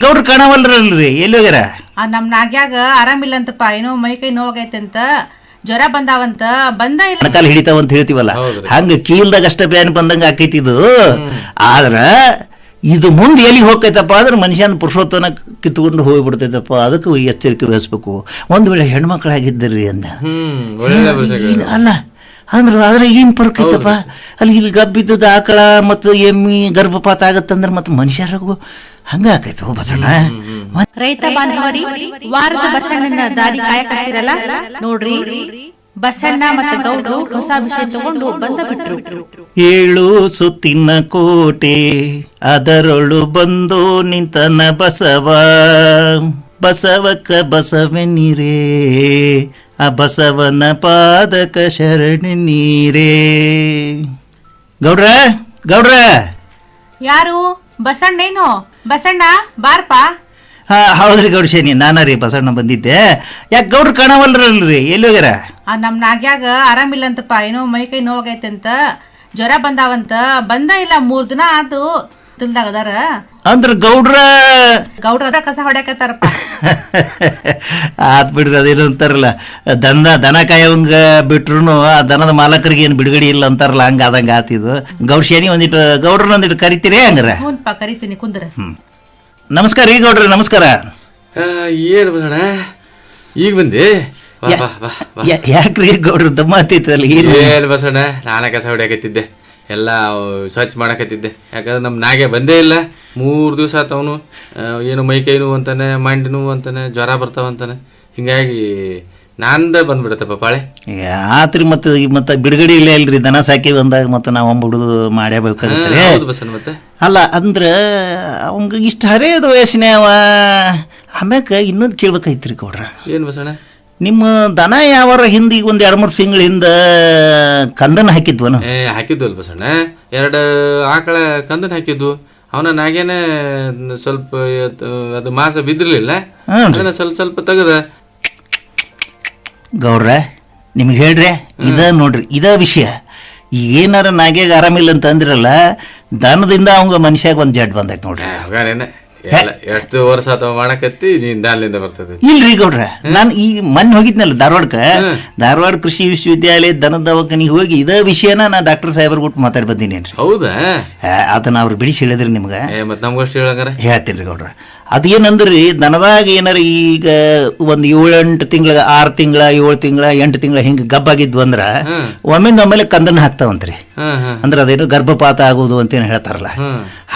ಗೌಡ್ರು ಕಾಣವಲ್ರಲ್ರಿ ಎಲ್ಲಿ ಹೋಗ್ಯಾರ? ಆ ನಮ್ ನಾಗ್ಯಾಗ ಅಂತಪ್ಪ ಏನೋ ಮೈ ಕೈ ನೋವಾಗೈತೆ ಅಂತ ಜ್ವರ ಬಂದಾವಂತ ಬಂದ ಇಲ್ಲ. ಹಿಡಿತಾವಂತ ಹಿಡಿತಾವ ಅಂತ ಹೇಳ್ತೀವಲ್ಲ ಹಂಗ ಕೀಲ್ದಾಗ ಅಷ್ಟ ಬ್ಯಾನ್ ಬಂದಂಗ ಆಕೈತಿ ಇದು ಆದ್ರ ಇದು ಮುಂದೆ ಎಲ್ಲಿ ಹೋಗ್ತೈತಪ್ಪ ಅಂದ್ರೆ ಮನುಷ್ಯನ ಪುರುಷೋತ್ತನ ಕಿತ್ಕೊಂಡು ಹೋಗ್ಬಿಡ್ತೈತಪ್ಪ ಅದಕ್ಕೂ ಎಚ್ಚರಿಕೆ ವಹಿಸ್ಬೇಕು. ಒಂದು ವೇಳೆ ಹೆಣ್ಮಕ್ಳಾಗಿದ್ದರಿ ಅಂದ. ಹ್ಮ್ ಒಳ್ಳೆ ಅಲ್ಲ ಅಂದ್ರೆ ಆದ್ರೆ ಏನ್ ಪರ್ಕೈತಪ್ಪ? ಐತಪ್ಪ ಅಲ್ಲಿ ಇಲ್ಲಿ ಗಬ್ಬಿದ್ದದ ಆಕಳ ಮತ್ತು ಎಮ್ಮಿ ಗರ್ಭಪಾತ ಆಗತ್ತಂದ್ರೆ ಮತ್ತೆ ಮನುಷ್ಯರಿಗೂ ಹಂಗ ಆಕೈತು ಬಸಣ್ಣ ರೈತ ಬಾಂಧವರಿ ವಾರದ ಬಸಣ್ಣನ ದಾರಿ ಕಾಯಕತ್ತಿರಲ್ಲ? ನೋಡ್ರಿ ಬಸಣ್ಣ ಮತ್ತೆ ಗೌಡ್ರು ಹೊಸ ವಿಷಯ ತಗೊಂಡು ಬಂದ ಬಿಟ್ರು. ಏಳು ಸುತ್ತಿನ ಕೋಟೆ ಅದರೊಳು ಬಂದು ನಿಂತನ ಬಸವ. ಬಸವಕ್ಕ ಬಸವನಿರೇ ಆ ಬಸವನ ಪಾದಕ ಶರಣಿ ನೀರೇ. ಗೌಡ್ರ ಗೌಡ್ರ. ಯಾರು? ಬಸಣ್ಣೇನು ಬಸಣ್ಣ ಬಾರ್ಪ? ಹಾ ಹೌದ್ರಿ ಗೌಡ್ಶೇನಿ ನಾನ ರೀ ಬಸಣ್ಣ ಬಂದಿದ್ದೆ. ಯಾಕೆ ಗೌಡ್ರು ಕಾಣವಲ್ರಲ್ರಿ ಎಲ್ಲಿ ಹೋಗ್ಯಾರ? ಆ ನಮ್ ನಾಗ್ಯಾಗ ಆರಾಮಿಲ್ಲ ಅಂತಪ್ಪ ಏನೋ ಮೈ ಕೈ ನೋವಾಗೈತೆ ಅಂತ ಜ್ವರ ಬಂದಾವಂತ ಬಂದ ಇಲ್ಲ ಮೂರ್ ದಿನ ಆತು ತಿಲ್ದಾಗ ಅದಾರ ಅಂದ್ರ ಗೌಡ್ರ? ಗೌಡ್ರದ ಕಸ ಹೊಡ್ಯಾಕತ್ತಾರಪ್ಪ. ಆತ್ ಬಿಡ್ರಿ ಅದೇನು ಅಂತಾರಲ್ಲ ದನ ದನ ಕಾಯವಂಗ ಬಿಟ್ರು ಆ ದನದ ಮಾಲಕರಿಗೆ ಏನು ಬಿಡುಗಡೆ ಇಲ್ಲ ಅಂತಾರಲ್ಲ ಹಂಗ ಆದಂಗ ಆತಿದು ಗೌಡ್ಶೇನಿ ಒಂದಿಟ್ಟು ಗೌಡ್ರನ್ನ ಒಂದಿಟ್ಟು ಕರಿತೀರಿ ಹಂಗಾರ? ಹ್ಞೂನ್ಪ ಕರಿತೀನಿ ಕುಂದ್ರ. ಹ್ಮ್. ನಮಸ್ಕಾರ ರೀ ಗೌಡ್ರ ನಮಸ್ಕಾರ. ಏನು ಏನ್ ಬಸಣ್ಣ ಈಗ ಬಂದಿ? ಬಾ ಬಾ ಬಾ ಬಾ ಯಾ- ಯಾಕ್ರಿ ಗೌಡ್ರ ದಮ್ಮ ಆತೈತಲ್ಲ ಏನ್ ಬಸಣ್ಣ? ನಾನೇ ಕಸ ಹೊಡ್ಯಾಕತ್ತಿದ್ದೆ. ಎಲ್ಲ ಸ್ವಚ್ಛ ಮಾಡಕತ್ತಿದ್ದೆ. ಯಾಕಂದ್ರೆ ನಮ್ಮ ನಾಗೆ ಬಂದೇ ಇಲ್ಲ. ಮೂರು ದಿವಸ ಆತವನು ಏನು ಮೈ ಕೈ ನೋವು ಅಂತಾನೆ ಮಂಡಿ ನೋವು ಅಂತಾನೆ ಜ್ವರ ಬರ್ತಾವಂತಾನೆ ಹಿಂಗಾಗಿ ನಾಂದ ಬಂದ್ಬಿಡತ್ತಪ್ಪ ಪಾಳೆ. ಆತ್ರಿ ಮತ್ತೆ ಈಗ ಮತ್ತೆ ಬಿಡುಗಡೆ ಇಲ್ಲ ಇಲ್ರಿ. ದನ ಸಾಕಿ ಬಂದಾಗ ಮತ್ತೆ ನಾವು ಬಿಡುದು ಮಾಡಬೇಕಾಗುತ್ತೆ ಮತ್ತೆ. ಅಲ್ಲ ಅಂದ್ರೆ ಅವಂಗ ಇಷ್ಟ ಹರೇದ ವಯಸ್ಸಿನ ಅವ ಆಮ್ಯಾಕ ಇನ್ನೊಂದು ಕೇಳ್ಬೇಕಾಯ್ತ್ರಿ ಕೊಡ್ರ ಏನು ಬಸಣ್ಣ? ನಿಮ್ಮ ದನ ಯಾವಾರ ಹಿಂದೆ ಈಗ ಒಂದು ಎರಡು ಮೂರು ತಿಂಗಳ ಹಿಂದೆ ಕಂದನ ಹಾಕಿದ್ವನು? ಏ ಹಾಕಿದ್ವಲ್ ಬಸಣ್ಣ ಎರಡು ಆಕಳ ಕಂದನ್ ಹಾಕಿದ್ವು. ಅವನ ನಾಗೇನೆ ಸ್ವಲ್ಪ ಎತ್- ಅದು ಮಾಸ ಬಿದ್ದಿರ್ಲಿಲ್ಲ. ಹ್ಞೂ ಅದನ್ನ ಸ್ವಲ್ಪ ಸ್ವಲ್ಪ ತೆಗದ. ಗೌಡ್ರ ನಿಮ್ಗೆ ಹೇಳ್ರಿ ಇದ ನೋಡ್ರಿ ಇದ ವಿಷಯ. ಏನಾರ ನಾಗ್ಯಾಗ ಆರಾಮಿಲ್ಲ ಅಂತ ಅಂದಿರಲ್ಲ ದನದಿಂದ ಅವಂಗ ಮನುಷ್ಯಾಗ ಒಂದು ಜಡ್ ಬಂದೈತೆ ನೋಡ್ರಿ. ಹಂಗಾರೇನೆ ಎಷ್ಟು ವರ್ಷ ಅಥವಾ ಮಾಡಕತ್ತಿ ನೀನ್ ದಾನ್ಲಿಂದ ಬರ್ತದೆ. ಇಲ್ರಿ ಗೌಡ್ರ ನಾನು ಈ ಮೊನ್ನೆ ಹೋಗಿದ್ನಲ್ಲ ಧಾರವಾಡಕ್ಕ ಧಾರವಾಡ ಕೃಷಿ ವಿಶ್ವವಿದ್ಯಾಲಯ ದನದ ದವಾಖಾನಿಗೆ ಹೋಗಿ ಇದ ವಿಷಯನ ನಾ ಡಾಕ್ಟರ್ ಸಾಹೇಬರ್ ಕೊಟ್ಟು ಮಾತಾಡಿ ಬಂದಿನೇನ್ರಿ ಹೌದಾ? ಅದನ್ನ ಅವ್ರು ಬಿಡಿಸಿ ಹೇಳಿದ್ರಿ ನಿಮ್ಗೆ. ಏ ಮತ್ ನಮ್ಗಷ್ಟು ಹೇಳಂಗಾರ ಹೇಳ್ತೀನಿ ಗೌಡ್ರ ಅದೇನಂದ್ರಿ? ದನದಾಗ ಏನಾರ ಈಗ ಒಂದು ಏಳೆಂಟು ತಿಂಗಳ ಆರು ತಿಂಗಳ ಏಳು ತಿಂಗಳ ಎಂಟು ತಿಂಗಳ ಹಿಂಗೆ ಗಬ್ಬಾಗಿದ್ವು ಅಂದ್ರ ಒಮ್ಮಿಂದ ಒಮ್ಮೆಲೆ ಕಂದನ ಹಾಕ್ತಾವಂತ್ರಿ. ಅಂದ್ರೆ ಅದೇನು ಗರ್ಭಪಾತ ಆಗುವುದು ಅಂತೇನು ಹೇಳ್ತಾರಲ್ಲ.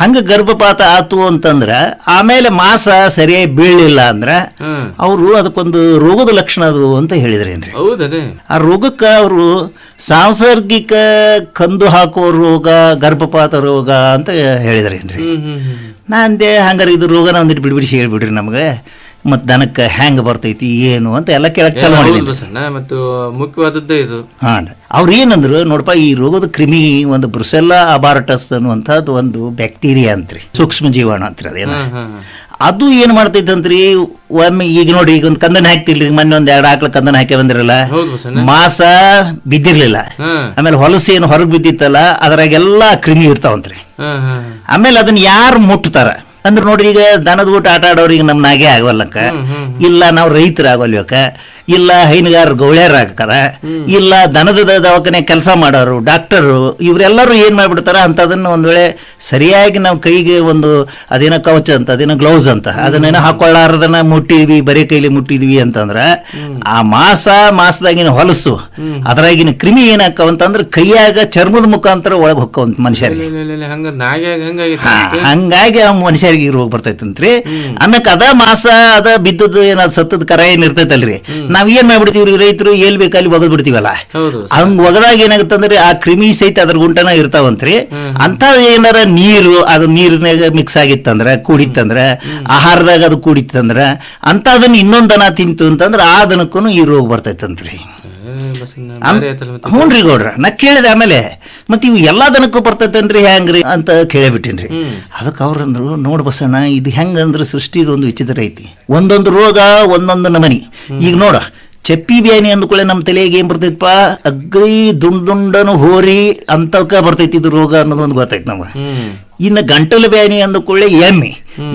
ಹಂಗೆ ಗರ್ಭಪಾತ ಆತು ಅಂತಂದ್ರ ಆಮೇಲೆ ಮಾಸ ಸರಿಯಾಗಿ ಬೀಳಲಿಲ್ಲ ಅಂದ್ರ ಅವರು ಅದಕ್ಕೊಂದು ರೋಗದ ಲಕ್ಷಣ ಅದು ಅಂತ ಹೇಳಿದ್ರೇನ್ರಿ? ಹೌದನೇ ಆ ರೋಗಕ್ಕೆ ಅವರು ಸಾಂಸರ್ಗಿಕ ಕಂದು ಹಾಕುವ ರೋಗ ಗರ್ಭಪಾತ ರೋಗ ಅಂತ ಹೇಳಿದ್ರೇನ್ರಿ? ಹ್ಮ್ ಹ್ಮ್ ಹ್ಮ್. ನಾ ಅಂದೆ ಹಂಗಾರೆ ಇದು ರೋಗನ ಒಂದಿಟ್ಟು ಬಿಡ್ಬಿಡಿಸಿ ಹೇಳ್ಬಿಡ್ರಿ ನಮಗೆ. ಮತ್ತು ದನಕ್ಕೆ ಹೆಂಗೆ ಬರ್ತೈತಿ ಏನು ಅಂತ ಎಲ್ಲ ಕೇಳಕ್ಕೆ ಚಾಲು ಬಸಣ್ಣ ಮತ್ತು ಮುಖ್ಯವಾದದ್ದೇ ಇದು. ಹಾಂ ಅವ್ರು ಏನಂದ್ರು ನೋಡಪ್ಪ ಈ ರೋಗದ ಕ್ರಿಮಿ ಒಂದು ಬ್ರುಸೆಲ್ಲಾ ಅಬಾರಟಸ್ ಅನ್ನುವಂಥದ್ದು ಒಂದು ಬ್ಯಾಕ್ಟೀರಿಯಾ ಅಂತ್ರಿ. ಸೂಕ್ಷ್ಮ ಜೀವಾಣು ಅಂತ್ರಿ ಅದೇನ. ಅದು ಏನು ಮಾಡ್ತೈತಂತ್ರಿ? ಒಮ್ಮೆ ಈಗ ನೋಡಿ ಈಗ ಒಂದು ಕಂದನ ಹಾಕ್ತಿಲ್ರಿ ಮೊನ್ನೆ ಒಂದ್ ಎರಡು ಆಕಳ ಕಂದನ ಹಾಕಿ ಬಂದಿರಲ್ಲ? ಮಾಸ ಬಿದ್ದಿರ್ಲಿಲ್ಲ. ಆಮೇಲೆ ಹೊಲಸು ಏನು ಹೊರಗೆ ಬಿದ್ದಿತ್ತಲ್ಲ ಅದ್ರಾಗೆಲ್ಲ ಕ್ರಿಮಿ ಇರ್ತಾವಂತ್ರಿ. ಆಮೇಲೆ ಅದನ್ನ ಯಾರು ಮುಟ್ತಾರ? ಅಂದ್ರೆ ನೋಡ್ರಿ ಈಗ ದನದ ಊಟ ಆಟ ಆಡೋರಿಗೆ ನಮ್ ನಾಗೆ ಆಗವಲ್ಲಕ್ಕ. ಇಲ್ಲ ನಾವು ರೈತರ ಆಗಲ್ಬೇಕ ಇಲ್ಲ ಹೈನುಗಾರ ಗೌಳ್ಯಾರ ಹಾಕ್ತಾರ ಇಲ್ಲ ದನದ ದವಾಖಾನೆ ಕೆಲಸ ಮಾಡೋರು ಡಾಕ್ಟರು ಇವರೆಲ್ಲರೂ ಏನ್ ಮಾಡ್ಬಿಡ್ತಾರ ಅಂತದನ್ನ ಒಂದ್ ವೇಳೆ ಸರಿಯಾಗಿ ನಾವು ಕೈಗೆ ಒಂದು ಅದೇನ ಕವಚ ಅಂತ ಅದೇನೋ ಗ್ಲೌಸ್ ಅಂತ ಅದನ್ನೇನೋ ಹಾಕೊಳ್ಳಾರದನ್ನ ಮುಟ್ಟಿದ್ವಿ ಬರೀ ಕೈಲಿ ಮುಟ್ಟಿದ್ವಿ ಅಂತಂದ್ರ ಆ ಮಾಸ ಮಾಸದಾಗಿನ ಹೊಲಸು ಅದ್ರಾಗಿನ ಕ್ರಿಮಿ ಏನಾಕವ ಅಂತಂದ್ರ ಕೈಯಾಗ ಚರ್ಮದ ಮುಖಾಂತರ ಒಳಗೆ ಹೊಕ್ಕವಂತ ಮನುಷ್ಯರಿಗೆ. ಹಂಗಾಗಿ ಆ ಮನುಷ್ಯರಿಗೆ ರೋಗ ಬರ್ತೈತಂತ್ರಿ. ಆಮ್ಯಾಕ ಅದ ಮಾಸ ಅದ ಬಿದ್ದದ್ದು ಏನಾದ್ರು ಸತ್ತದ ಕರ ಏನ್ ಇರ್ತೈತಲ್ರಿ. ನಾವ್ ಏನ್ ಮಾಡ್ಬಿಡ್ತೀವಿ ರೈತರು? ಎಲ್ ಬೇಕು ಅಲ್ಲಿ ಒಗದ್ ಬಿಡ್ತೀವಲ್ಲ? ಹಂಗ್ ಹಂಗ ಒಗದಾಗ ಏನಾಗುತ್ತಂದ್ರೆ ಆ ಕ್ರಿಮಿ ಸಹಿತ ಅದ್ರ ಗುಂಟನ ಇರ್ತಾವಂತ್ರಿ. ಅಂತ ಏನಾರ ನೀರು ಅದು ನೀರಿನಾಗ ಮಿಕ್ಸ್ ಆಗಿತ್ತಂದ್ರ ಕೂಡಿತ್ತಂದ್ರ ಆಹಾರದಾಗ ಅದು ಕೂಡಿತ್ತಂದ್ರ ಅಂತ ಅದನ್ನ ಇನ್ನೊಂದ್ ದನ ತಿಂತು ಅಂತಂದ್ರ ಆ ದನಕ್ಕೂ ಈ ರೋಗ ಬರ್ತೈತಂತ್ರಿ. ಹ್ಞೂನ್ರಿ ಗೌಡ್ರ ನಾ ಕೇಳಿದೆ ಆಮೇಲೆ ಮತ್ತೆ ಇವು ಎಲ್ಲಾ ದನಕ್ಕೂ ಬರ್ತೈತೇನ್ರಿ ಹೆಂಗ್ರಿ ಅಂತ ಕೇಳಿಬಿಟ್ಟಿನ್ರಿ. ಅದಕ್ಕೆ ಅವ್ರಂದ್ರು ನೋಡ್ ಬಸಣ್ಣ ಇದು ಹೆಂಗಂದ್ರೆ ಸೃಷ್ಟಿ ಒಂದು ವಿಚಿತ್ರ ಐತಿ. ಒಂದೊಂದು ರೋಗ ಒಂದೊಂದು ನಮನಿ. ಈಗ ನೋಡ ಚಪ್ಪಿ ಬ್ಯಾನಿ ಅಂದ್ಕೊಳ್ಳೆ ನಮ್ಮ ತಲೆಗೆ ಏನ್ ಬರ್ತೈತಪ್ಪ? ಅಗ್ರಿ ದುಂಡ್ ದುಂಡನು ಹೋರಿ ಅಂತಕ ಬರ್ತೈತಿ ಇದು ರೋಗ ಅನ್ನೋದು ಒಂದು ಗೊತ್ತೈತಿ ನಮ್ಗೆ. ಇನ್ನ ಇನ್ನು ಗಂಟಲು ಬ್ಯಾನಿ ಅಂದ್ಕೊಳ್ಳೆ ಎಮ್ಮಿ.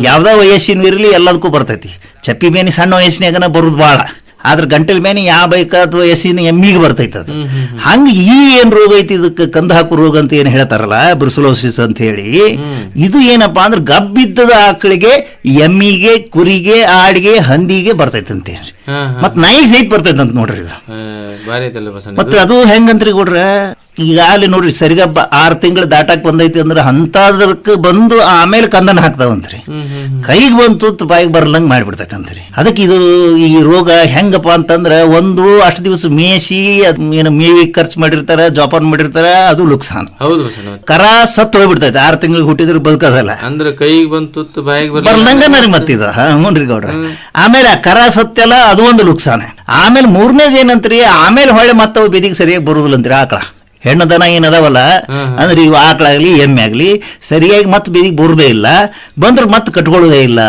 ಯಾವ್ದ ವಯಸ್ಸಿನ ಇರಲಿ ಎಲ್ಲದಕ್ಕೂ ಬರ್ತೈತಿ. ಚಪ್ಪಿ ಬ್ಯಾನಿ ಸಣ್ಣ ವಯಸ್ಸಿನಾಗನ ಬರುದು ಭಾಳ ಆದ್ರೆ ಗಂಟಲ್ ಮೇಲೆ ಯಾವ ಬೈಕ್ ಅಥವಾ ಎಸಿನ ಎಮ್ಮಿಗೆ ಬರ್ತೈತೆ ಅದು. ಹಂಗ ಈ ಏನ್ ರೋಗ ಐತಿ ಇದಕ್ಕೆ? ಕಂದು ಹಾಕು ರೋಗ ಅಂತ ಏನ್ ಹೇಳ್ತಾರಲ್ಲ? ಬ್ರುಸಲೋಸಿಸ್ ಅಂತ ಹೇಳಿ. ಇದು ಏನಪ್ಪಾ ಅಂದ್ರೆ ಗಬ್ಬಿದ್ದದ ಆಕಳಿಗೆ ಎಮ್ಮಿಗೆ ಕುರಿಗೆ ಆಡಿಗೆ ಹಂದಿಗೆ ಬರ್ತೈತಂತೆ ಅಂತ ಹೇಳಿ. ಮತ್ ನಾಯಿಗೆ ಸಹಿತ ಬರ್ತೈತಂತ ನೋಡ್ರಿ ಇದು. ಮತ್ತೆ ಅದು ಹೆಂಗಂತ್ರಿ ಕೊಡ್ರ ಈಗ ಅಲ್ಲಿ ನೋಡ್ರಿ ಸರಿಗಬ್ಬ ಆರು ತಿಂಗಳು ದಾಟಕ್ಕೆ ಬಂದೈತಿ ಅಂದ್ರೆ ಅಂತದಕ್ಕೆ ಬಂದು ಆಮೇಲೆ ಕಂದನ ಹಾಕ್ತಾವಂತ್ರಿ. ಕೈಗೆ ಬಂತು ಬಾಯಿಗೆ ಬರ್ಲಂಗ್ ಮಾಡ್ಬಿಡ್ತೈತಂತ್ರಿ. ಅದಕ್ಕೆ ಇದು ಈ ರೋಗ ಹೆಂಗಪ್ಪ ಅಂತಂದ್ರೆ ಒಂದು ಅಷ್ಟು ದಿವಸ ಮೇಸಿ ಅದ್ ಏನು ಮೇವಿ ಖರ್ಚು ಮಾಡಿರ್ತಾರೆ ಜೋಪಾನ ಮಾಡಿರ್ತಾರೆ ಅದು ಲುಕ್ಸಾನ್ ಹೌದು ಕರ ಸತ್ತು ಹೋಗ್ಬಿಡ್ತೈತೆ ಆರು ತಿಂಗಳು ಹುಟ್ಟಿದ್ರೆ ಬದುಕೋದಲ್ಲ. ಅಂದ್ರೆ ಕೈಗೆ ಬಂತು ಬಾಯಿಗೆ ಬರ್ಲಿ ಬರ್ಲಂಗನ ರೀ ಮತ್ತಿದ. ಹ್ಞೂನ್ರಿ ಗೌಡ್ರ. ಆಮೇಲೆ ಆ ಕರ ಸತ್ತೆಲ್ಲ ಅದು ಒಂದು ಲುಕ್ಸಾನ ಆಮೇಲೆ ಮೂರನೇದು ಏನಂತ್ರಿ ಆಮೇಲೆ ಹೊಳೆ ಮತ್ತವು ಬೆದಿಗೆ ಸರಿಯಾಗಿ ಬರುದಿಲ್ಲಂತ್ರಿ ಆಕಳ. ಹೆಣ್ಣು ದನ ಏನದವಲ್ಲ ಅಂದ್ರೆ ಇವು ಆಕಳಾಗ್ಲಿ ಎಮ್ಮೆ ಆಗ್ಲಿ ಸರಿಯಾಗಿ ಮತ್ತೆ ಬೀದಿಗೆ ಬರುದೇ ಇಲ್ಲ ಬಂದ್ರೆ ಮತ್ತೆ ಕಟ್ಕೊಳ್ಳೋದೇ ಇಲ್ಲ.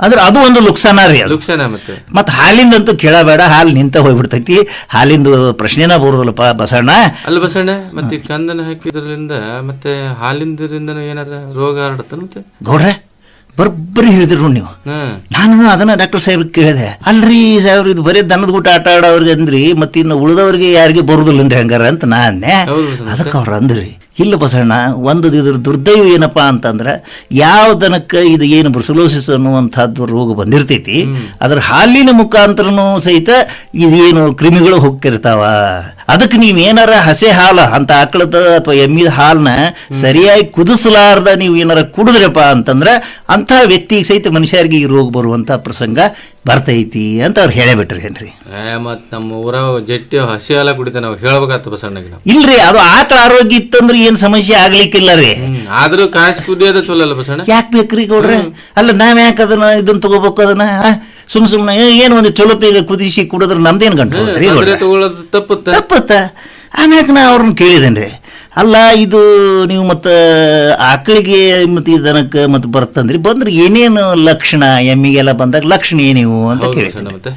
ಅಂದ್ರೆ ಅದು ಒಂದು ಲುಕ್ಸಾನ ರೀ ಅದು. ಲುಕ್ಸಾನ ಮತ್ತೆ. ಮತ್ತೆ ಹಾಲಿಂದಂತೂ ಕೇಳಬೇಡ ಹಾಲು ನಿಂತ ಹೋಗ್ಬಿಡ್ತೈತಿ. ಹಾಲಿಂದು ಪ್ರಶ್ನೆನ ಬರುದಲ್ಲಪ್ಪ ಬಸಣ್ಣ. ಅಲ್ಲ ಬಸಣ್ಣ ಮತ್ತೆ ಕಂದನ ಹಾಕಿದ್ರಿಂದ ಮತ್ತೆ ಹಾಲಿಂದ್ರಿಂದ ಏನಾರ ರೋಗ ಹರಡುತ್ತೆ ಮತ್ತೆ? ಗೌಡ್ರೆ ಬರೋಬ್ಬರಿ ಹೇಳಿದ್ರು ನೋಡಿ ನೀವು. ನಾನು ಅದನ್ನ ಡಾಕ್ಟರ್ ಸಾಹೇಬ್ ಕೇಳಿದೆ. ಅಲ್ರಿ ಸಾಹೇಬ್ರ ಇದು ಬರೀ ದನದ ಊಟ ಆಟ ಆಡೋರ್ಗೆ ಅಂದ್ರಿ ಮತ್ತೆ ಇನ್ನು ಉಳಿದವ್ರಿಗೆ ಯಾರಿಗೆ ಬರುದಿಲ್ಲನ್ರಿ ಹಂಗಾರ ಅಂತ ನಾನೇ. ಅಂದೆ ಅದಕ್ಕೆ ಅವ್ರು ಅಂದ್ರಿ. ಇಲ್ಲ ಬಸಣ್ಣ ಒಂದು ಇದ್ರ ದುರ್ದೈವ ಏನಪ್ಪಾ ಅಂತಂದ್ರೆ ಯಾವ ದನಕ್ಕೆ ಇದು ಏನು ಬ್ರುಸಲೋಸಿಸ್ ಅನ್ನುವಂಥದ್ದು ರೋಗ ಬಂದಿರ್ತೈತಿ ಅದರ ಹಾಲಿನ ಮುಖಾಂತರನೂ ಸಹಿತ ಇದೇನು ಕ್ರಿಮಿಗಳು ಹೋಗ್ತಿರ್ತಾವ. ಅದಕ್ಕೆ ನೀವು ಏನಾರ ಹಸೆ ಹಾಲ ಅಂತ ಆಕಳದ ಅಥವಾ ಎಮ್ಮಿದ ಹಾಲನ್ನ ಸರಿಯಾಗಿ ಕುದಿಸಲಾರ್ದ ನೀವು ಏನಾರ ಕುಡಿದ್ರಪ್ಪ ಅಂತಂದ್ರೆ ಅಂಥ ವ್ಯಕ್ತಿಗೆ ಸಹಿತ ಮನುಷ್ಯರಿಗೆ ಈ ರೋಗ ಬರುವಂತ ಪ್ರಸಂಗ ಬರ್ತೈತಿ ಅಂತ ಅವ್ರು ಹೇಳೇಬಿಟ್ರಿ ಏನ್ರಿ? ಏ ಮತ್ ನಮ್ಮ ಊರ ಜಟ್ಟಿ ಹಸಿ ಹಾಲ ಕುಡಿತ ನಾವು ಹೇಳ್ಬೇಕಾತ ಬಸಣ್ಣಗೆ ನಾವು. ಇಲ್ರಿ ಅದು ಆಕಳ ಆರೋಗ್ಯ ಇತ್ತಂದ್ರೆ ಏನ್ ಸಮಸ್ಯೆ ಆಗ್ಲಿಕ್ಕಿಲ್ಲ ರೀ. ಆದ್ರೂ ಕಾಸು ಕುಡಿಯೋದ ಚಲೋ ಅಲ್ಲ ಬಸಣ್ಣ ಯಾಕೆ ಬೇಕ್ರಿ ಗೌಡ್ರೆ? ಅಲ್ಲ ನಾವ್ ಯಾಕೆ ಅದನ್ನ ಇದನ್ನ ತಗೋಬೇಕು ಅದನ್ನ ಸುಮ್ ಸುಮ್ನೆ ಏ- ಏನು ಒಂದು ಚಲೋತ್ತಿಗೆ ಕುದಿಸಿ ಕುಡಿದ್ರೆ ನಮ್ದೇನ್ ಗಂಟು ತಪ್ಪುತ್ತ? ತಪ್ಪತ್ತ? ಆಮ್ಯಾಕ ನಾ ಅವ್ರನ್ನ ಕೇಳಿದೇನ್ರಿ. ಅಲ್ಲ ಇದು ನೀವು ಮತ್ತೆ ಆಕಳಿಗೆ ಮತ್ತೆ ಈ ದನಕ್ಕೆ ಮತ್ತೆ ಬರ್ತಂದ್ರಿ ಬಂದ್ರೆ ಏನೇನು ಲಕ್ಷಣ ಎಮ್ಮಿಗೆಲ್ಲ ಬಂದಾಗ ಲಕ್ಷಣ ಏನಿವು ಅಂತ ಕೇಳಿದ್ರು ಮತ್ತೆ?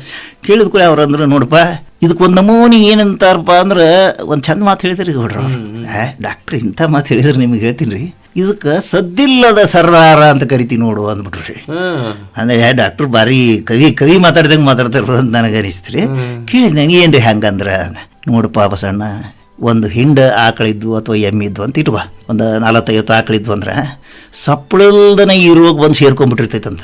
ಕೇಳಿದ ಕೂಡ ಅವ್ರಂದ್ರೆ ಅಂದ್ರು ನೋಡಪ್ಪ ಇದಕ್ಕೆ ಒಂದು ನಮೂನಿ ಏನಂತಾರಪ್ಪ ಅಂದ್ರೆ ಒಂದು ಚಂದ ಮಾತು ಹೇಳಿದ್ರಿ ಗೌಡ್ರು. ಡಾಕ್ಟ್ರ್ ಇಂಥ ಮಾತು ಹೇಳಿದ್ರೆ ನಿಮಗೆ ಹೇಳ್ತೀನಿ ರೀ. ಇದಕ್ಕೆ ಸದ್ದಿಲ್ಲದ ಸರ್ದಾರ ಅಂತ ಕರಿತಿ ನೋಡು ಅಂದ್ಬಿಟ್ರಿ ರೀ. ಅಂದ್ರೆ ಡಾಕ್ಟರ್ ಬಾರಿ ಕವಿ ಕವಿ ಮಾತಾಡ್ದಂಗೆ ಮಾತಾಡ್ತಾರ ಅಂತ ನನಗೆ ಅನಿಸ್ತ್ರಿ ಕೇಳಿದ ನಂಗೆ ಏನ್ರಿ ಹಂಗಂದ್ರ? ನೋಡಪ್ಪ ಬಸಣ್ಣ ಒಂದು ಹಿಂಡ ಆಕಳಿದ್ವು ಅಥವಾ ಎಮ್ಮಿದ್ವು ಅಂತ ಇಟ್ವ ಒಂದು ನಲವತ್ತೈವತ್ತು ಆಕಳಿದ್ವು ಅಂದ್ರೆ ಸಪ್ಳಲ್ದನ ಈ ರೋಗ ಬಂದು ಸೇರ್ಕೊಂಡ್ಬಿಟ್ಟಿರ್ತೈತಂತ